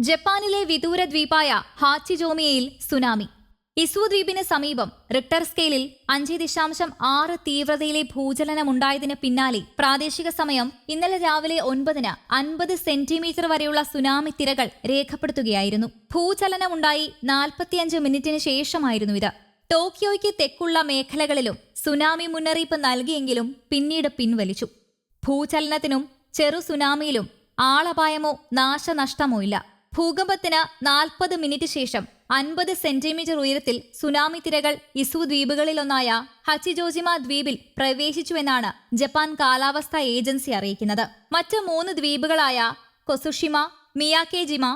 ജപ്പാനിലെ വിദൂര ദ്വീപായ ഹാച്ചിജോമിയയിൽ സുനാമി. ഇസു ദ്വീപിന് സമീപം റിക്ടർ സ്കെയിലിൽ അഞ്ച് ദശാംശം ആറ് തീവ്രതയിലെ ഭൂചലനമുണ്ടായതിന് പിന്നാലെ പ്രാദേശിക സമയം ഇന്നലെ രാവിലെ ഒൻപതിന് അൻപത് സെന്റിമീറ്റർ വരെയുള്ള സുനാമി തിരകൾ രേഖപ്പെടുത്തുകയായിരുന്നു. ഭൂചലനമുണ്ടായി നാൽപ്പത്തിയഞ്ച് മിനിറ്റിന് ശേഷമായിരുന്നു ഇത്. ടോക്കിയോയ്ക്ക് തെക്കുള്ള മേഖലകളിലും സുനാമി മുന്നറിയിപ്പ് നൽകിയെങ്കിലും പിന്നീട് പിൻവലിച്ചു. ഭൂചലനത്തിനും ചെറു സുനാമിയിലും ആളപായമോ നാശനഷ്ടമോ ഇല്ല. ഭൂകമ്പത്തിന് നാൽപ്പത് മിനിറ്റ് ശേഷം അൻപത് സെന്റിമീറ്റർ ഉയരത്തിൽ സുനാമി തിരകൾ ഇസു ദ്വീപുകളിലൊന്നായ ഹച്ചിജോജിമ ദ്വീപിൽ പ്രവേശിച്ചുവെന്നാണ് ജപ്പാൻ കാലാവസ്ഥാ ഏജൻസി അറിയിക്കുന്നത്. മറ്റ് മൂന്ന് ദ്വീപുകളായ കൊസുഷിമ മിയാക്കേജിമ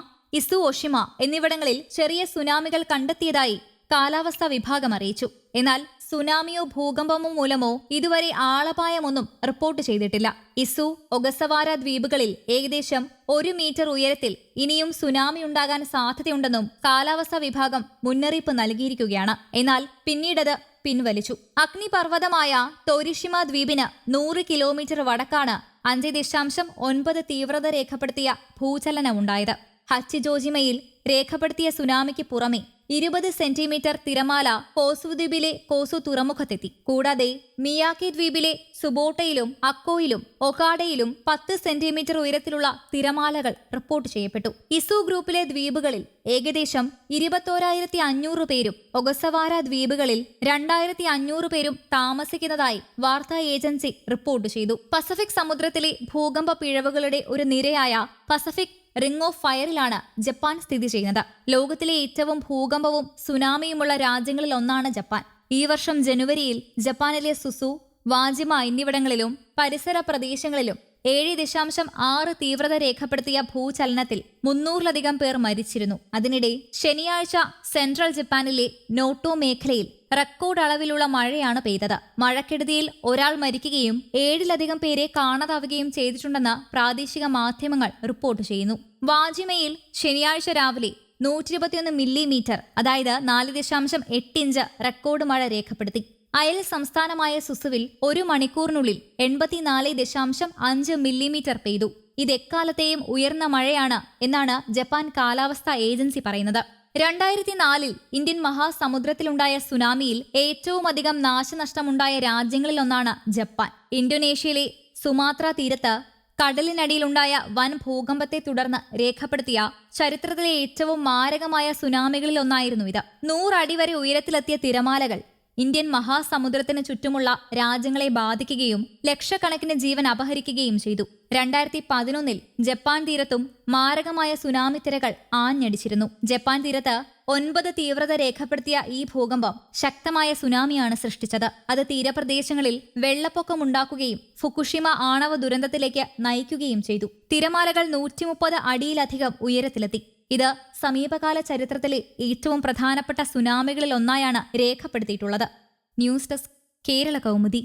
ഇസു ഒഷിമ എന്നിവിടങ്ങളിൽ ചെറിയ സുനാമികൾ കണ്ടെത്തിയതായി കാലാവസ്ഥാ വിഭാഗം അറിയിച്ചു. എന്നാൽ സുനാമിയോ ഭൂകമ്പമോ മൂലമോ ഇതുവരെ ആളപായമൊന്നും റിപ്പോർട്ട് ചെയ്തിട്ടില്ല. ഇസു ഒഗസവാര ദ്വീപുകളിൽ ഏകദേശം ഒരു മീറ്റർ ഉയരത്തിൽ ഇനിയും സുനാമി ഉണ്ടാകാൻ സാധ്യതയുണ്ടെന്നും കാലാവസ്ഥാ വിഭാഗം മുന്നറിയിപ്പ് നൽകിയിരിക്കുകയാണ്. എന്നാൽ പിന്നീടത് പിൻവലിച്ചു. അഗ്നിപർവതമായ തോരിഷിമ ദ്വീപിന് നൂറ് കിലോമീറ്റർ വടക്കാണ് അഞ്ച് ദശാംശം ഒൻപത് തീവ്രത രേഖപ്പെടുത്തിയ ഭൂചലനമുണ്ടായത്. ഹച്ചിജോജിമയിൽ രേഖപ്പെടുത്തിയ സുനാമിക്ക് പുറമെ ഇരുപത് സെന്റിമീറ്റർ തിരമാല കോസു ദ്വീപിലെ കോസു തുറമുഖത്തെത്തി. കൂടാതെ മിയാക്കി ദ്വീപിലെ സുബോട്ടയിലും അക്കോയിലും ഒക്കാഡയിലും പത്ത് സെന്റിമീറ്റർ ഉയരത്തിലുള്ള തിരമാലകൾ റിപ്പോർട്ട് ചെയ്യപ്പെട്ടു. ഇസു ഗ്രൂപ്പിലെ ദ്വീപുകളിൽ ഏകദേശം ഇരുപത്തോരായിരത്തി അഞ്ഞൂറ് പേരും ഒഗസവാര ദ്വീപുകളിൽ രണ്ടായിരത്തി അഞ്ഞൂറ് പേരും താമസിക്കുന്നതായി വാർത്താ ഏജൻസി റിപ്പോർട്ട് ചെയ്തു. പസഫിക് സമുദ്രത്തിലെ ഭൂകമ്പ പിഴവുകളുടെ ഒരു നിരയായ പസഫിക് റിംഗ് ഓഫ് ഫയറിലാണ് ജപ്പാൻ സ്ഥിതി ചെയ്യുന്നത്. ലോകത്തിലെ ഏറ്റവും ഭൂകമ്പവും സുനാമിയുമുള്ള രാജ്യങ്ങളിൽ ഒന്നാണ് ജപ്പാൻ. ഈ വർഷം ജനുവരിയിൽ ജപ്പാനിലെ സുസു വാജിമ എന്നിവിടങ്ങളിലും പരിസര പ്രദേശങ്ങളിലും ഏഴ് ദശാംശം ആറ് തീവ്രത രേഖപ്പെടുത്തിയ ഭൂചലനത്തിൽ മുന്നൂറിലധികം പേർ മരിച്ചിരുന്നു. അതിനിടെ ശനിയാഴ്ച സെൻട്രൽ ജപ്പാനിലെ നോട്ടോ മേഖലയിൽ റെക്കോർഡ് അളവിലുള്ള മഴയാണ് പെയ്തത്. മഴക്കെടുതിയിൽ ഒരാൾ മരിക്കുകയും ഏഴിലധികം പേരെ കാണാതാവുകയും ചെയ്തിട്ടുണ്ടെന്ന് പ്രാദേശിക മാധ്യമങ്ങൾ റിപ്പോർട്ട് ചെയ്യുന്നു. വാജിമയിൽ ശനിയാഴ്ച രാവിലെ നൂറ്റി ഇരുപത്തിയൊന്ന് മില്ലിമീറ്റർ അതായത് നാല് ദശാംശം എട്ട് ഇഞ്ച് റെക്കോർഡ് മഴ രേഖപ്പെടുത്തി. അയൽ സംസ്ഥാനമായ സുസുവിൽ ഒരു മണിക്കൂറിനുള്ളിൽ എൺപത്തിനാല് ദശാംശം അഞ്ച് മില്ലിമീറ്റർ പെയ്തു. ഇത് എക്കാലത്തെയും ഉയർന്ന മഴയാണ് എന്നാണ് ജപ്പാൻ കാലാവസ്ഥാ ഏജൻസി പറയുന്നത്. രണ്ടായിരത്തി നാലിൽ ഇന്ത്യൻ മഹാസമുദ്രത്തിലുണ്ടായ സുനാമിയിൽ ഏറ്റവുമധികം നാശനഷ്ടമുണ്ടായ രാജ്യങ്ങളിലൊന്നാണ് ജപ്പാൻ. ഇന്തോനേഷ്യയിലെ സുമാത്ര തീരത്ത് കടലിനടിയിലുണ്ടായ വൻ ഭൂകമ്പത്തെ തുടർന്ന് രേഖപ്പെടുത്തിയ ചരിത്രത്തിലെ ഏറ്റവും മാരകമായ സുനാമികളിൽ ഒന്നായിരുന്നു ഇത്. നൂറടി വരെ ഉയരത്തിലെത്തിയ തിരമാലകൾ ഇന്ത്യൻ മഹാസമുദ്രത്തിന് ചുറ്റുമുള്ള രാജ്യങ്ങളെ ബാധിക്കുകയും ലക്ഷക്കണക്കിന് ജീവൻ അപഹരിക്കുകയും ചെയ്തു. രണ്ടായിരത്തി പതിനൊന്നിൽ ജപ്പാൻ തീരത്തും മാരകമായ സുനാമി തിരകൾ ആഞ്ഞടിച്ചിരുന്നു. ജപ്പാൻ തീരത്ത് ഒൻപത് തീവ്രത രേഖപ്പെടുത്തിയ ഈ ഭൂകമ്പം ശക്തമായ സുനാമിയാണ് സൃഷ്ടിച്ചത്. അത് തീരപ്രദേശങ്ങളിൽ വെള്ളപ്പൊക്കമുണ്ടാക്കുകയും ഫുക്കുഷിമ ആണവ ദുരന്തത്തിലേക്ക് നയിക്കുകയും ചെയ്തു. തിരമാലകൾ നൂറ്റി മുപ്പത് അടിയിലധികം ഉയരത്തിലെത്തി. ഇത് സമീപകാല ചരിത്രത്തിലെ ഏറ്റവും പ്രധാനപ്പെട്ട സുനാമികളിൽ ഒന്നായാണ് രേഖപ്പെടുത്തിയിട്ടുള്ളത്. News desk Kerala Kaumudi.